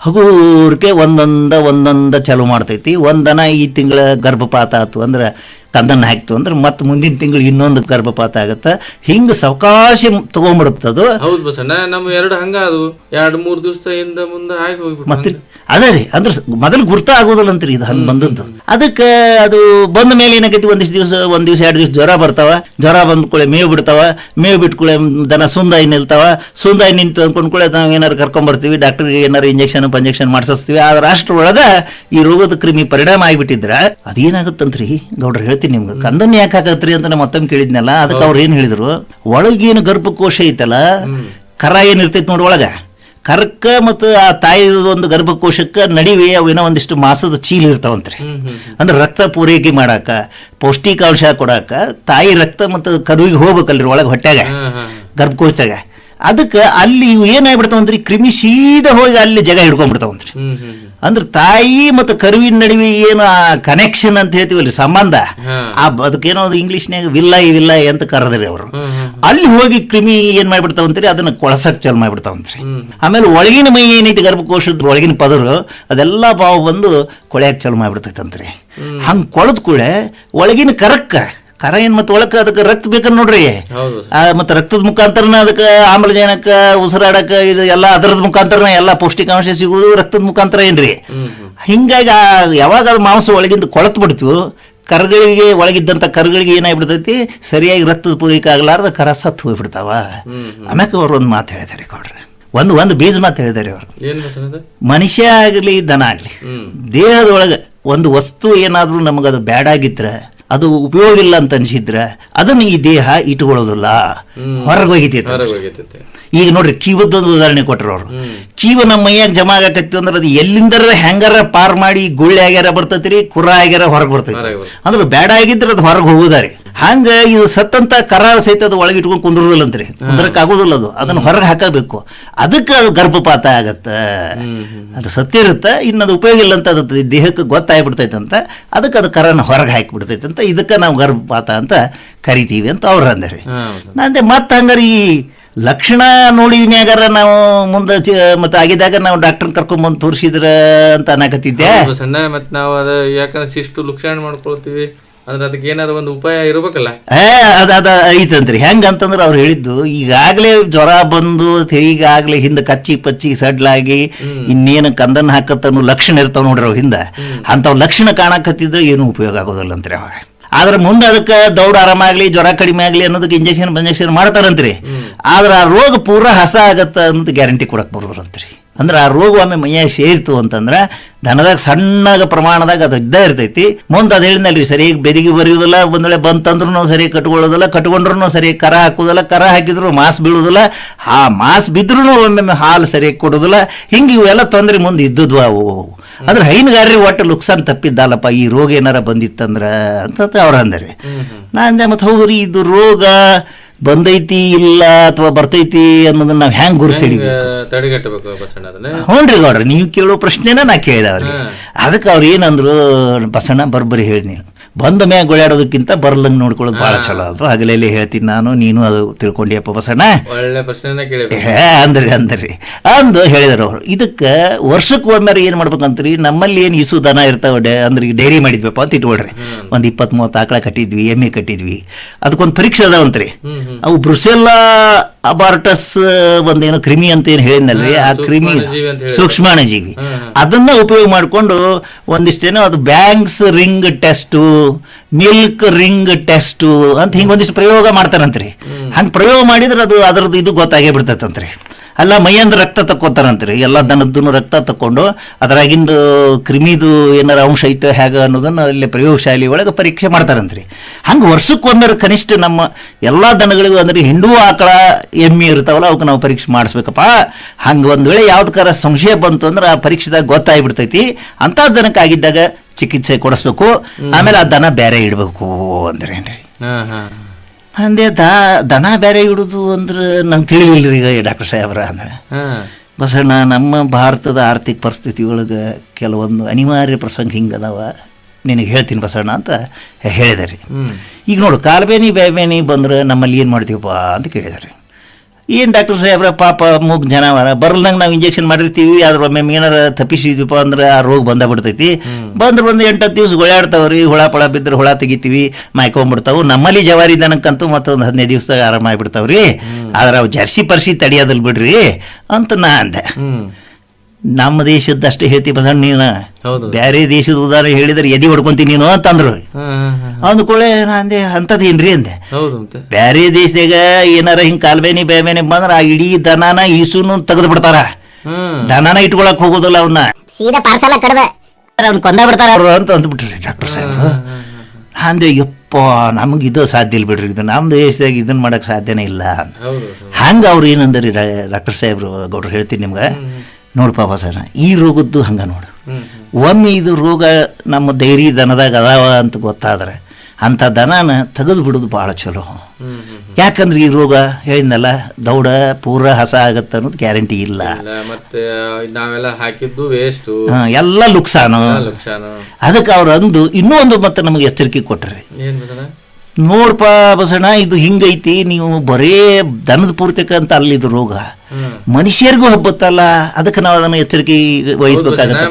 ಹಗೂರ್ಕೆ ಒಂದೊಂದ ಒಂದೊಂದ ಚಾಲು ಮಾಡ್ತೈತಿ. ಒಂದನ ಈ ತಿಂಗಳ ಗರ್ಭಪಾತ ಆತು ಅಂದ್ರೆ ಕಂದನ್ನ ಹಾಕ್ತು ಅಂದ್ರೆ ಮತ್ತೆ ಮುಂದಿನ ತಿಂಗಳು ಇನ್ನೊಂದು ಗರ್ಭಪಾತ ಆಗುತ್ತೆ. ಹಿಂಗೆ ಸಾವಕಾಶ ತಗೊಂಡ್ಬಿಡುತ್ತದು ಹೌದು ಬಸಣ್ಣ ನಮ್ಮ ಎರಡು ಹಂಗ ಅದು ಎರಡು ಮೂರು ದಿವಸ ಹಿಂದ ಮುಂದೆ ಆಗಿ ಹೋಗ್ಬಿಟ್ಟು ಮತ್ತೆ ಅದೇ ರೀ ಅಂದ್ರೆ ಮೊದಲು ಗುರ್ತ ಆಗೋದಿಲ್ಲ ಅಂತ್ರಿ ಇದು ಹಂಗೆ ಬಂದದ್ದು. ಅದಕ್ಕೆ ಅದು ಬಂದ ಮೇಲೆ ಏನಾಗೈತಿ ಒಂದಿಷ್ಟು ದಿವಸ ಒಂದ್ ದಿವಸ ಎರಡು ದಿವಸ ಜ್ವರ ಬರ್ತಾವ. ಜ್ವರ ಬಂದ ಕೂಳೆ ಮೇವು ಬಿಡ್ತಾವ. ಮೇವು ಬಿಟ್ಟ ಕೂಳೆ ದನ ಸುಂದಾಯಿ ನಿಲ್ತಾವ. ಸುಂದಾಯಿ ನಿಂತು ಅಂದ್ಕೊಂಡು ಕೂಳೆ ನಾವು ಏನಾರು ಕರ್ಕೊಂಬರ್ತೀವಿ ಡಾಕ್ಟರ್ಗೆ ಏನಾರು ಇಂಜೆಕ್ಷನ್ ಪಂಜೆಕ್ಷನ್ ಮಾಡಿಸ್ತೀವಿ ಆದ್ರೆ ಅಷ್ಟರೊಳಗ ಈ ರೋಗದ ಕ್ರಿಮಿ ಪರಿಣಾಮ ಆಗಿಬಿಟ್ಟಿದ್ರೆ ಅದೇನಾಗುತ್ತಂತ್ರಿ ಗೌಡ್ರು ಹೇಳ್ತೀನಿ ನಿಮ್ಗೆ. ಕಂದನ್ ಯಾಕೆ ಹಾಕತ್ರಿ ಅಂತ ನಾ ಮತ್ತೊಮ್ಮೆ ಕೇಳಿದ್ನಲ್ಲ ಅದಕ್ಕೆ ಅವ್ರು ಏನ್ ಹೇಳಿದ್ರು ಒಳಗೇನು ಗರ್ಭಕೋಶ ಐತಲ್ಲ ಕರ ಏನಿರ್ತೈತಿ ನೋಡಿ ಒಳಗ. ಕರ್ಕ ಮತ್ತು ಆ ತಾಯಿ ಒಂದು ಗರ್ಭಕೋಶಕ್ಕೆ ನಡಿವೆ ಅವೇನೋ ಒಂದಿಷ್ಟು ಮಾಸದ ಚೀಲ ಇರ್ತಾವಂತ್ರಿ. ಅಂದ್ರೆ ರಕ್ತ ಪೂರೈಕೆ ಮಾಡಾಕ ಪೌಷ್ಟಿಕಾಂಶ ಕೊಡಾಕ ತಾಯಿ ರಕ್ತ ಮತ್ತು ಕರುವಿಗೆ ಹೋಗ್ಬೇಕಲ್ರಿ ಒಳಗೆ ಹೊಟ್ಯಾಗ ಹಾ ಹಾ ಗರ್ಭಕೋಶದಾಗ. ಅದಕ್ಕೆ ಅಲ್ಲಿ ಇವು ಏನಾಗ್ಬಿಡ್ತಾವಂತ್ರಿ ಕ್ರಿಮಿ ಸೀದಾ ಹೋಗಿ ಅಲ್ಲಿ ಜಗ ಹಿಡ್ಕೊಂಡ್ಬಿಡ್ತಾವಂತ್ರಿ. ಅಂದ್ರೆ ತಾಯಿ ಮತ್ತು ಕರುವಿನ ನಡುವೆ ಏನು ಕನೆಕ್ಷನ್ ಅಂತ ಹೇಳ್ತೀವಲ್ರಿ ಸಂಬಂಧ. ಆ ಅದಕ್ಕೇನೋ ಅದು ಇಂಗ್ಲಿಷ್ನ್ಯಾಗ ವಿಲ್ಲಾಯಿ ವಿಲ್ಲಾಯಿ ಅಂತ ಕರೆದ್ರಿ ಅವರು. ಅಲ್ಲಿ ಹೋಗಿ ಕ್ರಿಮಿ ಏನ್ ಮಾಡ್ಬಿಡ್ತಾವಂತ್ರಿ? ಅದನ್ನ ಕೊಳಸಕ್ ಚಾಲು ಮಾಡ್ಬಿಡ್ತಾವಂತ್ರಿ. ಆಮೇಲೆ ಒಳಗಿನ ಮೈ ಏನೈತಿ ಗರ್ಭಕೋಶದ ಒಳಗಿನ ಪದರು ಅದೆಲ್ಲ ಬಾವು ಬಂದು ಕೊಳೆಯಕ್ ಚಾಲು ಮಾಡ್ಬಿಡ್ತೈತಂತ್ರಿ. ಹಂಗೆ ಕೊಳದ್ ಕೂಡ ಒಳಗಿನ ಕರಕ್ಕ ಕರ ಏನ್ ಮತ್ತೆ ಒಳಕ ಅದಕ್ಕೆ ರಕ್ತ ಬೇಕನ್ ನೋಡ್ರಿ. ಮತ್ತೆ ರಕ್ತದ ಮುಖಾಂತರನ ಅದಕ್ಕೆ ಆಮ್ಲಜನಕ ಉಸಿರಾಡಕ ಇದು ಎಲ್ಲ ಅದರದ ಮುಖಾಂತರನ ಎಲ್ಲ ಪೌಷ್ಟಿಕಾಂಶ ಸಿಗುವುದು ರಕ್ತದ ಮುಖಾಂತರ ಏನ್ರಿ. ಹಿಂಗಾಗಿ ಯಾವಾಗ ಅದು ಮಾಂಸ ಒಳಗಿಂದ ಕೊಳತ್ ಬಿಡ್ತೀವಿ ಕರ್ಗಳಿಗೆ ಒಳಗಿದ್ದಂಥ ಕರ್ಗಳಿಗೆ ಏನಾಗ್ಬಿಡ್ತೈತಿ ಸರಿಯಾಗಿ ರಕ್ತದ ಪೂರೈಕೆ ಆಗಲಾರ್ದ ಕರ ಸತ್ತು ಹೋಗ್ಬಿಡ್ತಾವ. ಆಮ್ಯಾಕ ಅವ್ರು ಒಂದು ಮಾತು ಹೇಳಿದಾರೆ ಕೊಡ್ರಿ ಒಂದು ಒಂದು ಬೀಜ ಮಾತು ಹೇಳಿದಾರೆ ಅವರು. ಮನುಷ್ಯ ಆಗಲಿ ದನ ಆಗಲಿ ದೇಹದೊಳಗೆ ಒಂದು ವಸ್ತು ಏನಾದ್ರೂ ನಮಗದು ಬ್ಯಾಡಾಗಿದ್ರೆ ಅದು ಉಪಯೋಗ ಇಲ್ಲ ಅಂತ ಅನಿಸಿದ್ರೆ ಅದನ್ನು ಈ ದೇಹ ಇಟ್ಕೊಳ್ಳೋದಿಲ್ಲ ಹೊರಗೆ ಒಗಿತೈತೆ ಈಗ ನೋಡ್ರಿ ಕೀವದ್ದೊಂದು ಉದಾಹರಣೆ ಕೊಟ್ಟರು ಅವರು. ಕೀವ ನಮ್ಮ ಮೈಯಾಗ ಜಮಾ ಆಗಕತ್ತಿ ಅಂದ್ರೆ ಅದು ಎಲ್ಲಿಂದರ ಹೆಂಗಾರ ಪಾರ್ ಮಾಡಿ ಗುಳ್ಳೆ ಆಗ್ಯಾರ ಬರ್ತೈತ್ರಿ ಕುರ ಆಗ್ಯಾರ ಹೊರಗೆ ಬರ್ತೈತಿ ಹೊರಗೆ ಬರ್ತೈತಿ. ಅಂದ್ರೆ ಬೇಡ ಆಗಿದ್ರೆ ಅದು ಹೊರಗೆ ಹೋಗುದಾರಿ. ಹಂಗ ಇದು ಸತ್ತಂತ ಕರಾರ ಸಹಿತ ಅದು ಒಳಗೆ ಇಟ್ಕೊಂಡು ಕುಂದ್ರದಿಲ್ಲಂತ್ರಿ. ಕುಂದ್ರಕ್ ಆಗೋದಿಲ್ಲ ಅದು. ಅದನ್ನ ಹೊರಗೆ ಹಾಕಬೇಕು. ಅದಕ್ಕೆ ಅದು ಗರ್ಭಪಾತ ಆಗತ್ತ. ಅದು ಸತ್ಯ ಇರುತ್ತೆ ಇನ್ನು ಅದು ಉಪಯೋಗ ಇಲ್ಲ ಅಂತ ಅದು ದೇಹಕ್ಕೆ ಗೊತ್ತಾಗ್ಬಿಡ್ತೈತಂತ ಅದಕ್ಕೆ ಅದು ಕರನ ಹೊರಗೆ ಹಾಕಿಬಿಡ್ತೈತಂತ ಇದಕ್ಕೆ ನಾವು ಗರ್ಭಪಾತ ಅಂತ ಕರಿತೀವಿ ಅಂತ ಅವ್ರು ಅಂದ್ರಿ. ನಂದೆ ಮತ್ತೆ ಹಂಗಾರೆ ಈ ಲಕ್ಷಣ ನೋಡಿದ್ಮ್ಯಾಗಾರ ನಾವು ಮುಂದೆ ಮತ್ತೆ ಆಗಿದಾಗ ನಾವು ಡಾಕ್ಟರ್ ಕರ್ಕೊಂಬಂದು ತೋರಿಸಿದ್ರ ಅಂತ ಅನ್ನಕತ್ತಿದ್ದೆ ಸಣ್ಣ ಮತ್ತೆ ನಾವು ಅದ ಯಾಕಂದ್ರೆ ಶಿಷ್ಟು ಲಕ್ಷಣ ಮಾಡ್ಕೊಳ್ತೀವಿ. ಅಂದ್ರೆ ಅದಕ್ಕೆ ಏನಾದ್ರು ಒಂದು ಉಪಾಯ ಇರಬೇಕಲ್ಲ? ಏ ಅದ ಅದ ಐತಂತ್ರಿ. ಹೆಂಗ ಅಂತಂದ್ರೆ ಅವ್ರು ಹೇಳಿದ್ದು ಈಗಾಗಲೇ ಜ್ವರ ಬಂದು ಈಗಾಗಲೇ ಹಿಂದೆ ಕಚ್ಚಿ ಪಚ್ಚಿ ಸಡ್ಲಾಗಿ ಇನ್ನೇನು ಕಂದನ್ ಹಾಕತ್ತ ಅನ್ನೋ ಲಕ್ಷಣ ಇರ್ತಾವ ನೋಡ್ರಿ ಅವ್ರ ಹಿಂದ. ಅಂಥವ್ ಲಕ್ಷಣ ಕಾಣಕತ್ತಿದ್ರೆ ಏನು ಉಪಯೋಗ ಆಗೋದಿಲ್ಲ ಅಂತ್ರಿ ಅವಾಗ. ಆದ್ರೆ ಮುಂದೆ ಅದಕ್ಕೆ ದೌಡ್ ಆರಾಮಾಗ್ಲಿ ಜ್ವರ ಕಡಿಮೆ ಆಗ್ಲಿ ಅನ್ನೋದಕ್ಕೆ ಇಂಜೆಕ್ಷನ್ ಇಂಜೆಕ್ಷನ್ ಮಾಡ್ತಾರಂತ್ರಿ. ಆದ್ರೆ ಆ ರೋಗ ಪೂರಾ ಹಸ ಆಗತ್ತ ಅನ್ನೋದು ಗ್ಯಾರಂಟಿ ಕೊಡಕ್ ಬರೋದ್ರಂತ್ರಿ ಅಂದ್ರೆ ಆ ರೋಗ ಒಮ್ಮೆ ಮೈಯಾಗ ಸೇರಿತು ಅಂತಂದ್ರೆ ದನದಾಗ ಸಣ್ಣಗ ಪ್ರಮಾಣದಾಗ ಅದು ಇದ್ದೇ ಇರ್ತೈತಿ. ಮುಂದೆ ಅದು ಹೇಳಿದ್ನಲ್ರಿ ಸರಿಯಾಗಿ ಬೆದಿಗೆ ಬರೆಯೋದಿಲ್ಲ ಒಂದ್ ವೇಳೆ ಬಂತಂದ್ರೂ ಸರಿಯಾಗಿ ಕಟ್ಕೊಳ್ಳೋದಿಲ್ಲ ಕಟ್ಕೊಂಡ್ರು ಸರಿಯಾಗಿ ಕರ ಹಾಕೋದಿಲ್ಲ ಕರ ಹಾಕಿದ್ರು ಮಾಸ್ ಬೀಳೋದಿಲ್ಲ. ಆ ಮಾಸ್ ಬಿದ್ರೂ ಒಮ್ಮೊಮ್ಮೆ ಹಾಲು ಸರಿಯಾಗಿ ಕೊಡೋದಿಲ್ಲ. ಹಿಂಗೆ ಇವೆಲ್ಲ ತೊಂದರೆ ಮುಂದೆ ಇದ್ದದ್ವು ಅವು. ಅಂದ್ರೆ ಹೈನುಗಾರರಿಗೆ ಒಟ್ಟು ಲುಕ್ಸಾನ್ ತಪ್ಪಿದ್ದಲ್ಲಪ್ಪ ಈ ರೋಗ ಏನಾರ ಬಂದಿತ್ತಂದ್ರ ಅಂತ ಅವ್ರು ಅಂದ್ರಿ ನಾ ಅಂದೆ ಮತ್ತೆ ಹೌದ್ರಿ ಇದು ರೋಗ. ಬಂದೈತಿ ಇಲ್ಲ ಅಥವಾ ಬರ್ತೈತಿ ಅನ್ನೋದನ್ನ ನಾವು ಹೆಂಗ್ ಅದನ್ನ? ಹ್ಞೂನ್ರಿ ಗೌಡ್ರಿ ನೀವು ಕೇಳೋ ಪ್ರಶ್ನೆನ ನಾ ಕೇಳಿದೆ ಅವ್ರಿಗೆ. ಅದಕ್ಕೆ ಅವ್ರು ಏನಂದ್ರು ಬಸಣ್ಣ ಬರ್ಬರಿ ಹೇಳಿ ನೀನು. ಬಂದ ಮ್ಯಾಗ ಗೊಳ್ಯಾಡೋದಕ್ಕಿಂತ ಬರ್ಲಂಗ್ ನೋಡ್ಕೊಳ್ಳೋದು ಬಹಳ ಚಲೋ ಅದು ಹಗಲಲ್ಲಿ ಹೇಳ್ತೀನಿ ನಾನು ನೀನು ಅದು ತಿಳ್ಕೊಂಡಿಯಪ್ಪ ಬಸಣ್ಣ. ಅಂದ್ರಿ ಅಂದ್ರಿ. ಅಂದು ಹೇಳಿದ್ರು ಅವರು ಇದಕ್ಕೆ ವರ್ಷಕ್ಕೆ ಒಮ್ಮೆ ಏನು ಮಾಡ್ಬೇಕಂತ್ರಿ? ನಮ್ಮಲ್ಲಿ ಏನು ಇಸು ದನ ಇರ್ತಾವ ಡೆ ಅಂದ್ರೆ ಡೈರಿ ಮಾಡಿದ್ವಪ್ಪ ಅಂತ ಇಟ್ಕೊಳ್ರಿ. ಒಂದು ಇಪ್ಪತ್ತ್ ಮೂವತ್ತು ಆಕಳ ಕಟ್ಟಿದ್ವಿ ಎಮ್ಮೆ ಕಟ್ಟಿದ್ವಿ. ಅದಕ್ಕೊಂದು ಪರೀಕ್ಷೆ ಅದಾವಂತ್ರಿ. ಅವು ಬ್ರುಸೆಲ್ಲಾ ಅಬಾರ್ಟಸ್ ಒಂದೇನು ಕ್ರಿಮಿ ಅಂತ ಏನು ಹೇಳಿದ್ನಲ್ರಿ? ಆ ಕ್ರಿಮಿ ಸೂಕ್ಷ್ಮಾಣುಜೀವಿ ಜೀವಿ ಸೂಕ್ಷ್ಮಾಣುಜೀವಿ. ಅದನ್ನ ಉಪಯೋಗ ಮಾಡಿಕೊಂಡು ಒಂದಿಷ್ಟೇನೋ ಅದು banks ring test milk ring test ಅಂತ ಹಿಂಗೆ ಒಂದಿಷ್ಟು ಪ್ರಯೋಗ ಮಾಡ್ತಾರಂತ್ರಿ. ಹಂಗೆ ಪ್ರಯೋಗ ಮಾಡಿದ್ರೆ ಅದು ಅದ್ರದ್ದು ಇದು ಗೊತ್ತಾಗೇ ಬಿಡ್ತೈತಂತ್ರಿ. ಅಲ್ಲ ಮೈಯಂದ ರಕ್ತ ತಕ್ಕೋತಾರಂತ್ರಿ. ಎಲ್ಲ ದನದ್ದು ರಕ್ತ ತಕ್ಕೊಂಡು ಅದರಾಗಿಂದು ಕ್ರಿಮಿದು ಏನಾರ ಅಂಶ ಐತೆ ಹೇಗೆ ಅನ್ನೋದನ್ನ ಅಲ್ಲಿ ಪ್ರಯೋಗಶಾಲೆ ಒಳಗೆ ಪರೀಕ್ಷೆ ಮಾಡ್ತಾರಂತ್ರಿ. ಹಂಗೆ ವರ್ಷಕ್ಕೊಮ್ಮೆ ಕನಿಷ್ಠ ನಮ್ಮ ಎಲ್ಲ ದನಗಳಿಗೂ ಅಂದ್ರೆ ಹಿಂಡು ಆಕಳ ಎಮ್ಮಿ ಇರ್ತಾವಲ್ಲ ಅವಕ್ಕೆ ನಾವು ಪರೀಕ್ಷೆ ಮಾಡಿಸ್ಬೇಕಪ್ಪ. ಹಂಗೆ ಒಂದು ವೇಳೆ ಯಾವ್ದಕ್ಕಾರ ಸಂಶಯ ಬಂತು ಅಂದ್ರೆ ಆ ಪರೀಕ್ಷೆದಾಗ ಗೊತ್ತಾಗ್ಬಿಡ್ತೈತಿ. ಅಂತ ದನಕ್ಕಾಗಿದ್ದಾಗ ಚಿಕಿತ್ಸೆ ಕೊಡಿಸ್ಬೇಕು. ಆಮೇಲೆ ಆ ದನ ಬೇರೆ ಇಡಬೇಕು ಅಂದ್ರೇನ್ರಿ. ಅಂದೆ ದಾ ದನ ಬೇರೆ ಇಡುದು ಅಂದ್ರೆ ನಂಗೆ ತಿಳಿಲಿಲ್ಲ ಈಗ ಡಾಕ್ಟರ್ ಸಾಹೇಬ್ರ ಅಂದ್ರೆ. ಬಸಣ್ಣ ನಮ್ಮ ಭಾರತದ ಆರ್ಥಿಕ ಪರಿಸ್ಥಿತಿ ಒಳಗೆ ಕೆಲವೊಂದು ಅನಿವಾರ್ಯ ಪ್ರಸಂಗ ಹಿಂಗದಾವ ನಿನಗೆ ಹೇಳ್ತೀನಿ ಬಸಣ್ಣ ಅಂತ ಹೇಳಿದೆ ರೀ ಈಗ ನೋಡು ಕಾಲಬೇನಿ ಬೇಬೇನಿ ಬಂದ್ರೆ ನಮ್ಮಲ್ಲಿ ಏನು ಮಾಡ್ತೀವಪ್ಪ ಅಂತ ಕೇಳಿದಾರೆ. ಏನು ಡಾಕ್ಟರ್ ಸಾಹೇಬ್ರ? ಪಾಪ ಮೂಗ್ ಜನವಾರ. ಬರ್ಲ್ದಂಗೆ ನಾವು ಇಂಜೆಕ್ಷನ್ ಮಾಡಿರ್ತೀವಿ ಅದ್ರ ಒಮ್ಮೆ ಏನಾರ ತಪ್ಪಿಸಿದ್ವಿಪ್ಪ ಅಂದ್ರೆ ಆ ರೋಗ ಬಂದ ಬಿಡ್ತೈತಿ. ಬಂದ್ರೆ ಬಂದು ಎಂಟತ್ತು ದಿವ್ಸ ಗೊಳಾಡ್ತಾವ್ರಿ ಹುಳ ಪಳ ಬಿದ್ರೆ ಹುಳ ತೆಗಿತೀವಿ ಮಾಯ್ಕೊಂಡ್ಬಿಡ್ತಾವು ನಮ್ಮಲ್ಲಿ ಜವಾರಿ ದನಕ್ಕಂತೂ ಮತ್ತೊಂದು ಹದಿನೈದು ದಿವ್ಸದಾಗ ಆರಾಮ ಬಿಡ್ತಾವ್ರಿ ಆದ್ರೆ ಅವು ಜರ್ಸಿ ಪರ್ಸಿ ತಡಿಯೋದಿಲ್ಲ ಬಿಡ್ರಿ ಅಂತ ನಾ ಅಂದೆ. ನಮ್ಮ ದೇಶದಷ್ಟು ಹೇಳ್ತಿ ಬಸಣ್ಣ ನೀನು. ಬೇರೆ ದೇಶದ ಉದಾಹರಣೆ ಹೇಳಿದ್ರೆ ಎದಿ ಹೊಡ್ಕೊಂತೀನಿ ನೀನು ಅಂತಂದ್ರು. ಅಂದ್ಕೊಳ್ಳೆ ನಾ ಅಂದೆ ಅಂಥದ್ದೇನ್ರಿ ಅಂದೆ. ಹೌದು ಅಂತ ಬ್ಯಾರೆ ದೇಶದಾಗ ಏನಾರ ಹಿಂಗ್ ಕಾಲ್ಬೇನಿ ಬೇಬೇನಿ ಬಂದ್ರ ಆ ಇಡೀ ದನಾನ ಈಸುನು ತೆಗೆದು ಬಿಡ್ತಾರ. ಹ್ಮ್ ದನಾನ ಇಟ್ಕೊಳಕ್ ಹೋಗೋದಿಲ್ಲ ಅವನ್ನ ಸೀದಾ ಪಾರ್ಸಲ ಕಡ್ದ ಅವ್ನು ಕೊಂದ ಬಿಡ್ತಾರ. ಅವ್ರು ಅಂತ ಅಂದ್ಬಿಟ್ರಿ ಡಾಕ್ಟರ್ ಸಾಹೇಬ್. ಅಂದೆ ಯಪ್ಪ ನಮಗೆ ಇದು ಸಾಧ್ಯ ಇಲ್ಲ ಬಿಡ್ರಿ ಇದು ನಮ್ಮ ದೇಶದಾಗ ಇದನ್ನ ಮಾಡಕ್ ಸಾಧ್ಯನೇ ಇಲ್ಲ ಅಂತ ಹೌದು ಸರ್ ಹಂಗ ಅವ್ರು ಏನಂದ್ರಿ ಡಾಕ್ಟರ್ ಸಾಹೇಬ್ರು ಗೌಡ್ರು ಹೇಳ್ತೀನಿ ನಿಮ್ಗೆ. ನೋಡ್ಪಾಪ ಸರ್ ಈ ರೋಗದ್ದು ಹಂಗ ನೋಡು. ಒಮ್ಮೆ ಇದು ರೋಗ ನಮ್ಮ ಡೈರಿ ದನದಾಗ ಅದಾವ ಅಂತ ಗೊತ್ತಾದ್ರೆ ಅಂಥ ದನನ ತೆಗೆದು ಬಿಡೋದು ಭಾಳ ಚಲೋ. ಯಾಕಂದ್ರೆ ಈ ರೋಗ ಹೇಳಿದ್ನಲ್ಲ ದೌಡ ಪೂರ ಹಸ ಆಗತ್ತೆ ಅನ್ನೋದು ಗ್ಯಾರಂಟಿ ಇಲ್ಲ. ಮತ್ತೆ ನಾವೆಲ್ಲ ಹಾಕಿದ್ದು ವೇಸ್ಟ್ ಹಾ, ಎಲ್ಲ ಲುಕ್ಸಾನು ಅದಕ್ಕೆ ಅವ್ರು ಅಂದು ಇನ್ನೂ ಒಂದು ಮತ್ತೆ ನಮಗೆ ಎಚ್ಚರಿಕೆ ಕೊಟ್ರಿ. ನೋಡ್ಪ ಬಸಣ್ಣ ಇದು ಹಿಂಗೈತಿ ನೀವು ಬರೇ ದನದ ಪೂರ್ತಿ ಅಂತ ಅಲ್ಲಿದು ರೋಗ. ಮನುಷ್ಯರಿಗೂ ಹಬ್ಬತ್ತಲ್ಲ ಅದಕ್ಕೆ ನಾವು ಅದನ್ನು ಎಚ್ಚರಿಕೆ ವಹಿಸ್ಬೇಕಾಗತ್ತೆ